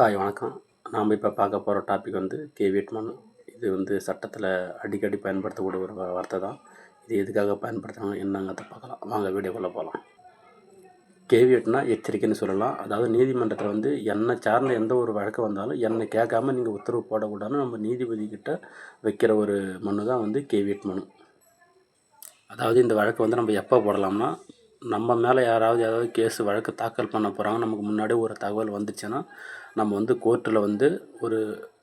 Hi வணக்கம். நாம் இப்போ பார்க்க போகிற டாபிக் வந்து கேவியட் மனு இது வந்து சட்டத்தில் அடிக்கடி பயன்படுத்தக்கூடிய ஒரு வார்த்தை தான். இது எதுக்காக பயன்படுத்துகிறாங்க என்னங்கிறத பார்க்கலாம். வாங்க வீடியோக்குள்ளே போகலாம் கேவியட்னா எச்சரிக்கைன்னு சொல்லலாம். அதாவது நீதிமன்றத்தில் வந்து என்னை சார்ந்த எந்த ஒரு வழக்கு வந்தாலும் என்னை கேட்காம நீங்கள் உத்தரவு போடக்கூடாதுன்னு நம்ம நீதிபதி கிட்ட வைக்கிற ஒரு மனு தான் வந்து கேவியட் மனு அதாவது இந்த வழக்கு வந்து நம்ம எப்போ போடலாம்னா நம்ம மேலே யாராவது ஏதாவது கேஸ் வழக்கு தாக்கல் பண்ண போகிறாங்க நமக்கு முன்னாடி ஒரு தகவல் வந்துச்சுன்னா நம்ம வந்து கோர்ட்டில் வந்து ஒரு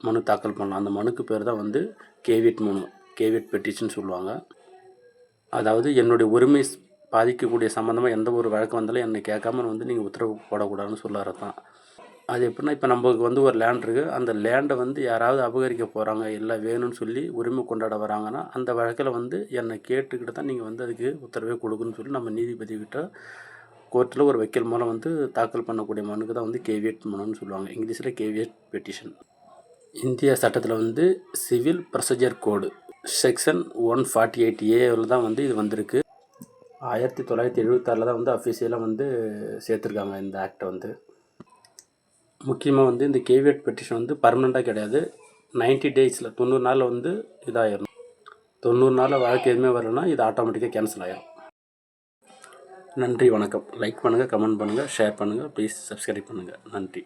மனு தாக்கல் பண்ணலாம். அந்த மனுக்கு பேர் தான் வந்து கேவிட் மனு. கேவிட் பெட்டிஷன் சொல்லுவாங்க. அதாவது என்னுடைய உரிமை பாதிக்கக்கூடிய சம்மந்தமாக எந்த ஒரு வழக்கு வந்தாலும் என்னை கேட்காம வந்து நீங்கள் உத்தரவு போடக்கூடாதுன்னு சொல்லுறது தான் அது எப்படின்னா இப்போ நம்மளுக்கு வந்து ஒரு லேண்ட் இருக்குது அந்த லேண்டை வந்து யாராவது அபகரிக்க போகிறாங்க இல்லை வேணும்னு சொல்லி உரிமை கொண்டாட வராங்கன்னா அந்த வழக்கில் வந்து என்னை கேட்டுக்கிட்டு தான் நீங்கள் வந்து அதுக்கு உத்தரவே கொடுக்குன்னு சொல்லி நம்ம நீதிபதி கிட்ட கோர்ட்டில் ஒரு வக்கீல் மூலம் வந்து தாக்கல் பண்ணக்கூடிய மனுக்கு தான் வந்து கேவியட் மனுன்னு சொல்லுவாங்க. இங்கிலீஷில் கேவியட் பெட்டிஷன் இந்திய சட்டத்தில் வந்து civil procedure code section one forty eight ஏவில் தான் வந்து இது வந்திருக்கு. ஆயிரத்தி தொள்ளாயிரத்தி எழுபத்தாறில் தான் வந்து அஃபிஷியலாக வந்து சேர்த்துருக்காங்க இந்த ஆக்டை வந்து. முக்கியமாக வந்து இந்த கேவியட் பெட்டிஷன் வந்து பர்மனெண்ட்டாக கிடையாது. 90 டேஸில் தொண்ணூறு நாளில் வந்து இதாகிடும் தொண்ணூறு நாளில் வழக்கு எதுவுமே வரலன்னா இது ஆட்டோமேட்டிக்காக கேன்சல் ஆகிடும் நன்றி வணக்கம். லைக் பண்ணுங்கள் கமெண்ட் பண்ணுங்கள் ஷேர் பண்ணுங்கள் ப்ளீஸ் சப்ஸ்கிரைப் பண்ணுங்கள் நன்றி.